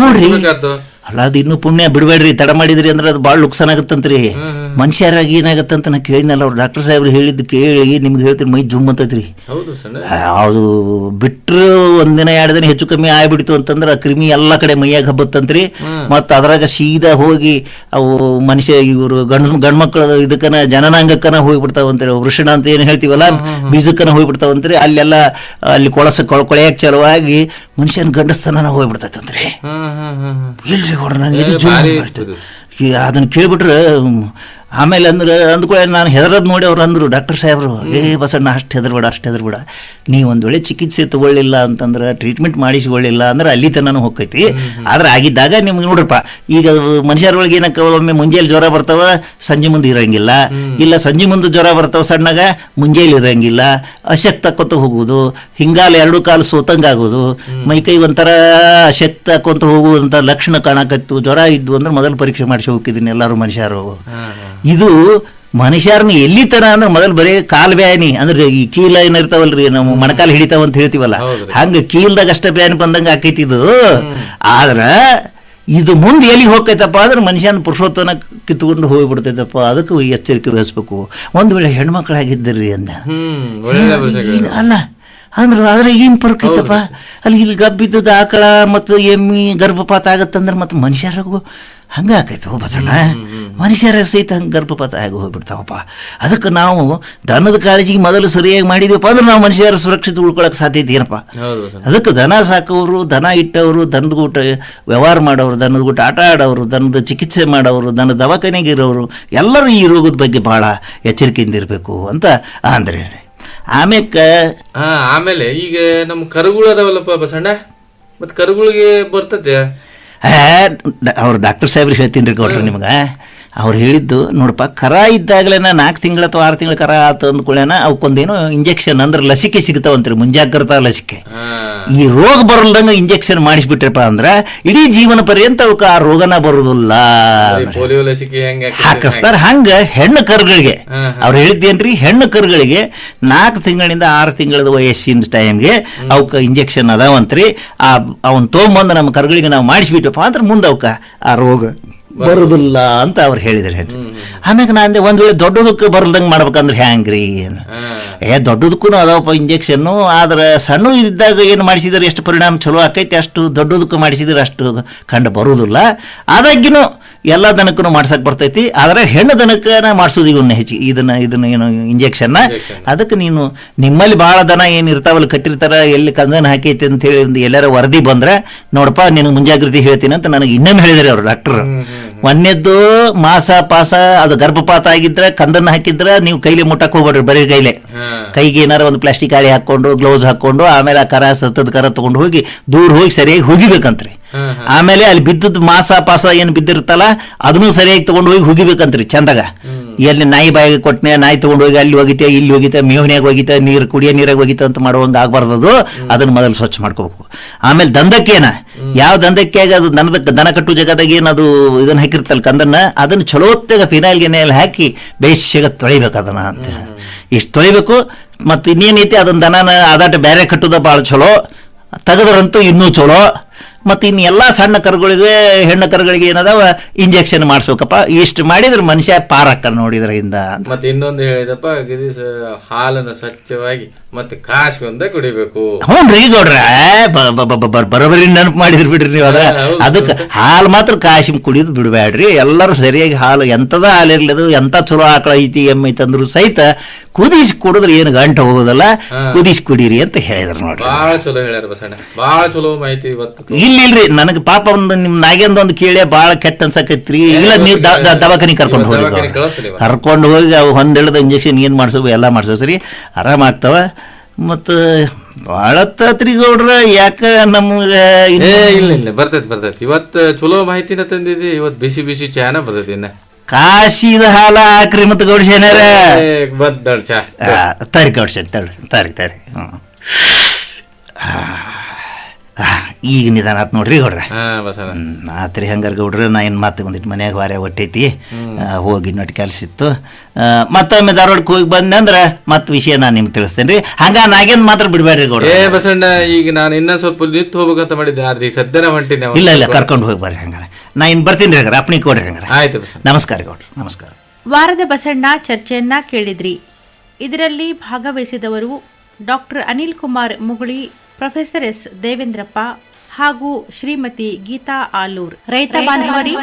ನೋಡ್ರಿ. ಅಲ್ಲ ಅದು ಇನ್ನೂ ಪುಣ್ಯ ಬಿಡಬೇಡ್ರಿ ತಡ ಮಾಡಿದ್ರಿ ಅಂದ್ರೆ ಅದು ಭಾಳ ನುಕ್ಸಾನ್ ಆಗತ್ತಂತ್ರಿ. ಮನುಷ್ಯರಾಗಿ ಏನಾಗತ್ತಂತ ನಾ ಕೇಳಿನಲ್ಲ ಅವ್ರು ಡಾಕ್ಟರ್ ಸಾಹೇಬ್ರು ಹೇಳಿದ್ದು ಕೇಳಿ ನಿಮ್ಗೆ ಹೇಳ್ತೀನಿ ಮೈ ಜುಮ್ ಅಂತೈತ್ರಿ. ಅದು ಬಿಟ್ಟರು ಒಂದಿನ ಎರಡು ದಿನ ಹೆಚ್ಚು ಕಮ್ಮಿ ಆಗ್ಬಿಡ್ತು ಅಂತಂದ್ರೆ ಆ ಕ್ರಿಮಿ ಎಲ್ಲ ಕಡೆ ಮೈಯಾಗ ಹಬ್ಬತ್ತಂತ್ರಿ. ಮತ್ತು ಅದ್ರಾಗ ಸೀದಾ ಹೋಗಿ ಅವು ಮನುಷ್ಯ ಇವರು ಗಂಡ್ ಗಂಡ್ಮಕ್ಳ ಇದಕ್ಕನ ಜನನಾಂಗಕ್ಕನ ಹೋಗಿಬಿಡ್ತಾವಂತ್ರಿ. ವೃಷಣ ಅಂತ ಏನು ಹೇಳ್ತೀವಲ್ಲ ಬೀಜಕ್ಕನ ಹೋಗಿಬಿಡ್ತಾವಂತ್ರಿ. ಅಲ್ಲೆಲ್ಲ ಅಲ್ಲಿ ಕೊಳಸ ಕೊಳ ಕೊಳೆಯಕ್ಕೆ ಚಲುವಾಗಿ ಮನುಷ್ಯನ ಗಂಡಸ್ತನ ಹೋಗ್ಬಿಡ್ತೈತಂತ್ರಿ. ಹ್ಮ್ ಹ್ಮ್ ನನಗೆ ಅದನ್ನ ಕೇಳ್ಬಿಟ್ರೆ ಆಮೇಲೆ ಅಂದ್ರೆ ಅಂದ್ಕೊಳ್ಳೆ ನಾನು ಹೆದರದ್ ನೋಡಿ ಅವ್ರು ಅಂದರು ಡಾಕ್ಟರ್ ಸಾಹೇಬರು ಏ ಬಸಣ್ಣ ಅಷ್ಟು ಹೆದರ್ಬೇಡ ಅಷ್ಟು ಹೆದರ್ಬೇಡ. ನೀವು ಒಂದು ವೇಳೆ ಚಿಕಿತ್ಸೆ ತಗೊಳ್ಳಿಲ್ಲ ಅಂತಂದ್ರೆ ಟ್ರೀಟ್ಮೆಂಟ್ ಮಾಡಿಸಿಕೊಳ್ಳಿಲ್ಲ ಅಂದ್ರೆ ಅಲ್ಲಿ ತನಕ ಹೋಗ್ತೈತಿ. ಆದ್ರೆ ಆಗಿದ್ದಾಗ ನಿಮ್ಗೆ ನೋಡ್ರಪ್ಪ ಈಗ ಮನುಷ್ಯರೊಳಗೆ ಏನಕ್ಕೆ ಒಮ್ಮೆ ಮುಂಜಾನೆ ಜ್ವರ ಬರ್ತಾವ ಸಂಜೆ ಮುಂದೆ ಇರಂಗಿಲ್ಲ. ಇಲ್ಲ ಸಂಜೆ ಮುಂದೆ ಜ್ವರ ಬರ್ತಾವ ಸಣ್ಣಗ ಮುಂಜಾನೆ ಇರಂಗಿಲ್ಲ. ಅಶಕ್ತ ಆಕೋತ ಹೋಗುವುದು ಹಿಂಗಾಲ ಎರಡು ಕಾಲು ಸೋತಂಗಾಗೋದು ಮೈಕೈ ಒಂಥರ ಅಶಕ್ತ ಆಕೊಂತ ಹೋಗುವಂತ ಲಕ್ಷಣ ಕಾಣಕತ್ತು ಜ್ವರ ಇದ್ದು ಅಂದ್ರೆ ಮೊದಲು ಪರೀಕ್ಷೆ ಮಾಡಿಸಿ ಹೋಗಿದ್ದೀನಿ ಎಲ್ಲರೂ ಮನುಷ್ಯರು. ಇದು ಮನುಷ್ಯರನ್ನ ಎಲ್ಲಿ ತರ ಅಂದ್ರೆ ಮೊದಲು ಬರೀ ಕಾಲ್ ಬ್ಯಾನಿ. ಅಂದ್ರೆ ಈ ಕೀಲ ಏನಿರ್ತಾವಲ್ರಿ ನಾವು ಮೊಣಕಾಲು ಹಿಡಿತಾವ ಅಂತ ಹೇಳ್ತೀವಲ್ಲ. ಹಂಗ ಕೀಲ್ದಾಗ ಅಷ್ಟ ಬ್ಯಾನಿ ಬಂದಂಗ ಆಕೈತಿ ಇದು. ಆದ್ರ ಇದು ಮುಂದೆ ಎಲ್ಲಿ ಹೋಗ್ತೈತಪ್ಪ ಅಂದ್ರೆ ಮನುಷ್ಯನ ಪುರುಷೋತ್ತನ ಕಿತ್ಕೊಂಡು ಹೋಗ್ಬಿಡ್ತೈತಪ್ಪ. ಅದಕ್ಕೆ ಎಚ್ಚರಿಕೆ ವಹಿಸ್ಬೇಕು. ಒಂದು ವೇಳೆ ಹೆಣ್ಮಕ್ಳಾಗಿದ್ದರಿ ಅಂದ. ಅಲ್ಲ ಅಂದ್ರೆ ಆದ್ರೆ ಏನ್ ಪರ್ಕ್ ಐತಪ್ಪ ಅಲ್ಲಿ ಇಲ್ಲಿ ಗಬ್ಬಿದ್ದದ ಆಕಳ ಮತ್ತು ಎಮ್ಮಿ ಗರ್ಭಪಾತ ಆಗತ್ತಂದ್ರೆ ಮತ್ತೆ ಮನುಷ್ಯರಿಗೂ ಹಂಗ ಆಕೈತೆ ಬಸಣ್ಣ ಮನುಷ್ಯರ ಸಹಿತ ಹಂಗೆ ಗರ್ಭಪಾತ ಆಗಿ ಹೋಗ್ಬಿಡ್ತಾವಪ್ಪ. ಅದಕ್ಕೆ ನಾವು ದನದ ಕಾಳಜಿಗೆ ಮೊದಲು ಸರಿಯಾಗಿ ಮಾಡಿದೀವಪ್ಪ ಅಂದ್ರೆ ನಾವು ಮನುಷ್ಯರ ಸುರಕ್ಷಿತ ಉಳ್ಕೊಳಕ್ ಸಾಧ್ಯತೆ ಏನಪ್ಪ? ಅದಕ್ಕೆ ದನ ಸಾಕೋರು ದನ ಇಟ್ಟವರು ದನದ ಊಟ ವ್ಯವಹಾರ ಮಾಡೋರು ದನದ ಊಟ ಆಟ ಆಡೋರು ದನದ ಚಿಕಿತ್ಸೆ ಮಾಡೋರು ದನ ದವಾಖಾನೆಗೆ ಇರೋರು ಎಲ್ಲರೂ ಈ ರೋಗದ ಬಗ್ಗೆ ಬಹಳ ಎಚ್ಚರಿಕೆಯಿಂದ ಇರಬೇಕು ಅಂತ ಅಂದ್ರೆ ಆಮೇಲೆ ಆಮೇಲೆ ಈಗ ನಮ್ಮ ಕರುಗಳು ಅದಾವಲ್ಲಪ್ಪ ಬಸಣ್ಣ. ಮತ್ತೆ ಕರುಗಳಿಗೆ ಬರ್ತತೆ ಅವ್ರು ಡಾಕ್ಟರ್ ಸಾಹೇಬ್ರಿಗೆ ಹೇಳ್ತೀನಿ ರೀ ಗೌಡ್ರ ನಿಮ್ಗೆ. ಅವ್ರು ಹೇಳಿದ್ದು ನೋಡಪ್ಪ ಕರ ಇದ್ದಾಗಲೇ ನಾಲ್ಕು ತಿಂಗಳು ಅಥವಾ ಆರು ತಿಂಗಳು ಕರ ಆತು ಅಂದ್ಕೊಳ್ಳೇನ ಅವಕ್ಕೊಂದೇನೋ ಇಂಜೆಕ್ಷನ್ ಅಂದ್ರೆ ಲಸಿಕೆ ಸಿಗ್ತಾವಂತ್ರಿ ಮುಂಜಾಗ್ರತಾ ಲಸಿಕೆ. ಈ ರೋಗ ಬರಲ್ದಂಗ ಇಂಜೆಕ್ಷನ್ ಮಾಡಿಸ್ಬಿಟ್ರಪ್ಪ ಅಂದ್ರೆ ಇಡೀ ಜೀವನ ಪರ್ಯಂತ ಅವಕ್ಕೆ ಆ ರೋಗನ ಬರುದಿಲ್ಲ ಹಾಕಸ್ತಾರ ಹೆಂಗ? ಹೆಣ್ಣು ಕರುಗಳಿಗೆ. ಅವ್ರು ಹೇಳಿದ್ದೇನ್ರಿ ಹೆಣ್ಣು ಕರುಗಳಿಗೆ ನಾಲ್ಕು ತಿಂಗಳಿಂದ ಆರು ತಿಂಗಳದ ವಯಸ್ಸಿನ ಟೈಮ್ಗೆ ಅವಕ್ಕೆ ಇಂಜೆಕ್ಷನ್ ಅದಾವಂತ್ರಿ. ಆ ಅವನ್ ತೊಗೊಂಬಂದು ನಮ್ಮ ಕರುಗಳಿಗೆ ನಾವು ಮಾಡಿಸ್ಬಿಟ್ಟಪ್ಪ ಅಂದ್ರೆ ಮುಂದೆ ಅವಕ್ಕ ಆ ರೋಗ ಬರುದಿಲ್ಲ ಅಂತ ಅವ್ರು ಹೇಳಿದ್ರು ಆಮ್ಯಾಗ ನಾ ಅಂದೆ ಒಂದ್ ವೇಳೆ ದೊಡ್ಡದಕ್ಕೆ ಬರ್ಲ್ದಂಗೆ ಮಾಡ್ಬೇಕಂದ್ರೆ ಹ್ಯಾಂಗ್ರಿ ಏ ದೊಡ್ಡದಕ್ಕೂ ಅದಾವಪ್ಪ ಇಂಜೆಕ್ಷನ್ನು ಆದ್ರೆ ಸಣ್ಣ ಇದ್ದಾಗ ಏನು ಮಾಡಿಸಿದ್ರೆ ಎಷ್ಟು ಪರಿಣಾಮ ಚಲೋ ಆಕೈತಿ ಅಷ್ಟು ದೊಡ್ಡದಕ್ಕೂ ಮಾಡಿಸಿದ್ರೆ ಅಷ್ಟು ಕಂಡು ಬರುವುದಿಲ್ಲ. ಆದಾಗ್ಯೂ ಎಲ್ಲ ದನಕ್ಕೂ ಮಾಡ್ಸಕ್ ಬರ್ತೈತಿ ಆದ್ರೆ ಹೆಣ್ಣು ದನಕ್ಕನ ಮಾಡಿಸೋದು ಇವನ್ನ ಹೆಚ್ಚಿಗೆ ಇದನ್ನ ಇದನ್ನ ಏನು ಇಂಜೆಕ್ಷನ್ನ. ಅದಕ್ಕೆ ನೀನು ನಿಮ್ಮಲ್ಲಿ ಭಾಳ ದನ ಏನು ಇರ್ತಾವಲ್ಲ ಕಟ್ಟಿರ್ತಾರ ಎಲ್ಲಿ ಕಂದನ ಹಾಕೈತಿ ಅಂತ ಹೇಳಿ ಎಲ್ಲಾರ ವರದಿ ಬಂದ್ರೆ ನೋಡಪ್ಪ ನಿನಗೆ ಮುಂಜಾಗ್ರತೆ ಹೇಳ್ತೀನಿ ಅಂತ ನನಗೆ ಇನ್ನೊಮ್ಮೆ ಹೇಳಿದ್ರಿ ಅವ್ರು ಡಾಕ್ಟರ್. ಒಂದನೇದ್ದು ಮಾಸ ಪಾಸ ಅದು ಗರ್ಭಪಾತ ಆಗಿದ್ರೆ ಕಂದನ್ನ ಹಾಕಿದ್ರೆ ನೀವು ಕೈಲಿ ಮುಟ್ಟಕ್ ಹೋಗ್ಬೇಡ್ರಿ ಬರೀ ಕೈಲೆ. ಕೈಗೆ ಏನಾರ ಒಂದು ಪ್ಲಾಸ್ಟಿಕ್ ಹಾಳಿ ಹಾಕೊಂಡು ಗ್ಲೌಸ್ ಹಾಕೊಂಡು ಆಮೇಲೆ ಆ ಕರ ಸತ್ತದ ಕರ ತಗೊಂಡು ಹೋಗಿ ದೂರ ಹೋಗಿ ಸರಿಯಾಗಿ ಹುಗಿಬೇಕಂತ್ರಿ. ಆಮೇಲೆ ಅಲ್ಲಿ ಬಿದ್ದದ ಮಾಸ ಪಾಸ ಏನು ಬಿದ್ದಿರ್ತಲ್ಲ ಅದನ್ನು ಸರಿಯಾಗಿ ತಗೊಂಡು ಹೋಗಿ ಹುಗಿಬೇಕಂತ್ರಿ ಚಂದಾಗ. ಎಲ್ಲಿ ನಾಯಿ ಬಾಯಿಗೆ ಕೊಟ್ಟನೆ ನಾಯಿ ತಗೊಂಡು ಹೋಗಿ ಅಲ್ಲಿ ಹೋಗಿತೆ ಇಲ್ಲಿ ಹೋಗಿತೆ ಮೇವ್ನ್ಯಾಗ ಹೋಗಿತೆ ನೀರು ಕುಡಿಯೋ ನೀರಾಗ ಹೋಗಿತೆ ಅಂತ ಮಾಡುವಂಗ ಆಗ್ಬಾರ್ದು ಅದು ಅದನ್ನ ಮೊದಲು ಸ್ವಚ್ಛ ಮಾಡ್ಕೋಬೇಕು. ಆಮೇಲೆ ದಂಧಕ್ಕೇನ? ಯಾವ ದಂಧಕ್ಕೆ ಅದು ದನದ ದನ ಕಟ್ಟು ಜಾಗದಾಗ ಏನು ಅದು ಇದನ್ನ ಹಾಕಿರ್ತಲ್ಲ ಕಂದನ್ನ ಅದನ್ನ ಚಲೋತ್ತಾಗ ಫಿನಾಯಿಲ್ ಗಿನಾಯಿಲ್ ಹಾಕಿ ಬೇಸಿಗೆ ತೊಳಿಬೇಕು ಅದನ್ನ ಅಂತ ಇಷ್ಟು ತೊಳಿಬೇಕು ಮತ್ತು ಇನ್ನೇನೈತಿ ಅದನ್ನ ದನನ ಆದಾಟ ಬೇರೆ ಕಟ್ಟುದ ಭಾಳ ಚಲೋ ತೆಗೆದ್ರಂತೂ ಇನ್ನೂ ಚಲೋ. ಮತ್ತು ಇನ್ನು ಎಲ್ಲ ಸಣ್ಣ ಕರುಗಳಿಗೆ ಹೆಣ್ಣು ಕರುಗಳಿಗೆ ಏನದಾವ ಇಂಜೆಕ್ಷನ್ ಮಾಡಿಸ್ಬೇಕಪ್ಪ ಇಷ್ಟು ಮಾಡಿದ್ರೆ ಮನುಷ್ಯ ಪಾರಕ್ಕ ನೋಡಿದ್ರ ಇಂದ ಅಂತ. ಮತ್ತೆ ಇನ್ನೊಂದು ಹೇಳಿದಪ್ಪ ಹಾಲನ್ನು ಸ್ವಚ್ಛವಾಗಿ ಮತ್ತೆ ಒಂದ ಕುಡಿಬೇಕು. ಹ್ಞೂನ್ರಿ ಗೌಡ್ರ ಬ- ಬ- ಬ- ಬ- ಬರೋಬ್ಬರಿ ನೆನಪು ಮಾಡಿದ್ರಿ ಬಿಡ್ರಿ ನೀವು ಅದ್ರ ಅದಕ್ಕೆ ಹಾಲು ಮಾತ್ರ ಕಾಶಿ ಕುಡಿದು ಬಿಡಬೇಡ್ರಿ ಎಲ್ಲರೂ ಸರಿಯಾಗಿ ಹಾಲು ಎಂಥದ ಹಾಲು ಇರ್ಲಿದ್ದು ಅದು ಎಂಥ ಚಲೋ ಆಕಳ ಐತಿ ಎಮ್ಮೆ ತಂದ್ರು ಅಂದ್ರು ಸಹಿತ ಕುದಿಸಿ ಕುಡಿದ್ರೆ ಏನು ಗಂಟು ಹೋಗೋದಲ್ಲ. ಕುದಿಸಿ ಕುಡೀರಿ ಅಂತ ಹೇಳಿದ್ರು ನೋಡ್ರಿ. ಭಾಳ ಚಲೋ ಹೇಳ್ಯಾರ ಬಸಣ್ಣ. ಭಾಳ ಚಲೋ ಮಾಹಿತಿ ಇವತ್ತು. ಇಲ್ಲ ಇಲ್ರಿ ನನಗೆ ಪಾಪ ಒಂದು ನಿಮ್ ನಾಗೇಂದ ಒಂದು ಕೇಳಿ ಭಾಳ ಕೆಟ್ಟ ಅನ್ಸಕೈತ್ರಿ. ಇಲ್ಲ ನೀವು ದ- ದ- ಕರ್ಕೊಂಡು ಹೋಗಿ. ಕರ್ಕೊಂಡು ಹೋಗಿ ಅವು ಒಂದೆಳದ ಇಂಜೆಕ್ಷನ್ ಏನು ಮಾಡ್ಸೋದು ಎಲ್ಲ ಮಾಡ್ಸೋಸ್ರಿ ಆರಾಮ ಆಗ್ತಾವ ಮತ್ತು ಭಾಳ ಗೌಡ್ರ ಯಾಕ ನಮ್ಗೆ ಏ ಇಲ್ಲ ಇಲ್ಲ ಬರ್ತೈತಿ ಬರ್ತೈತಿ. ಇವತ್ತು ಚಲೋ ಮಾಹಿತಿನ ತಂದಿದ್ದೆ ಇವತ್ತು ಬಿಸಿ ಬಿಸಿ ಚಾನ ಬರ್ತೈತಿ ಇನ್ನ. ಕಾಶಿದ ಹಾಲ ಹಾಕ್ರಿ ಮತ್ತು ಗೌಡ್ಸೇನಾರ ಬಂದ್ ನೋಡ್ ಚಾ. ತರಿ ಗೌಡ್ಸೇನ್ ತರಿ ತರಿ ತರಿ ಹ್ಞೂ ಈಗ ನಿಧಾನ ಆತ್ ನೋಡ್ರಿ ಗೌಡ್ರ. ಹಾ ಬಸಣ್ಣ ಹ್ಮ್, ಆತ್ರಿ ಹಂಗಾರ ಗೌಡ್ರ ನಾ ಏನು ಮತ್ತೆ ಬಂದಿಟ್ಟು ಮನ್ಯಾಗ ವಾರ ಹೊಟ್ಟೈತಿ. ಹೋಗಿ ನಟ್ ಕೆಲಸ ಇತ್ತು. ಆ, ಮತ್ತೊಮ್ಮೆ ಧಾರವಾಡಕ್ಕೆ ಹೋಗಿ ಬಂದೆ ಅಂದ್ರೆ ಮತ್ತೆ ವಿಷಯ ನಾನು ನಿಮ್ಗೆ ತಿಳಿಸ್ತೇನೆ ರೀ ಹಂಗ ನಾಗೇನ್ ಮಾತ್ರ ಬಿಡಬೇಡ್ರಿ ಗೌಡ್ರ. ಏ ಬಸಣ್ಣ ಈಗ ನಾನು ಇನ್ನ ಸ್ವಲ್ಪ ನಿಂತು ಹೋಗ್ಬೇಕಂತ ಮಾಡಿದ್ದೆ ಆದ್ರೆ ಈ ಸದ್ಯನ ಹೊಂಟಿನ ಇಲ್ಲ ಇಲ್ಲ ಕರ್ಕೊಂಡು ಹೋಗಿ ಬರ್ರಿ ಹಂಗಾರ. ನಾ ಇನ್ನು ಬರ್ತೀನಿ ರೀ ಹಂಗಾರ ಅಪ್ಣಿ ಕೊಡ್ರಿ ಹಂಗಾರ. ಆಯ್ತು ನಮಸ್ಕಾರ ಗೌಡ್ರ ನಮಸ್ಕಾರ. ವಾರದ ಬಸಣ್ಣ ಚರ್ಚೆಯನ್ನ ಕೇಳಿದ್ರಿ. ಇದರಲ್ಲಿ ಭಾಗವಹಿಸಿದವರು doctor Anil Kumar Muguli professor S Devendrappa ಹಾಗೂ ಶ್ರೀಮತಿ ಗೀತಾ ಆಲೂರ್. ರೈತ ಬಾಂಧವರಿ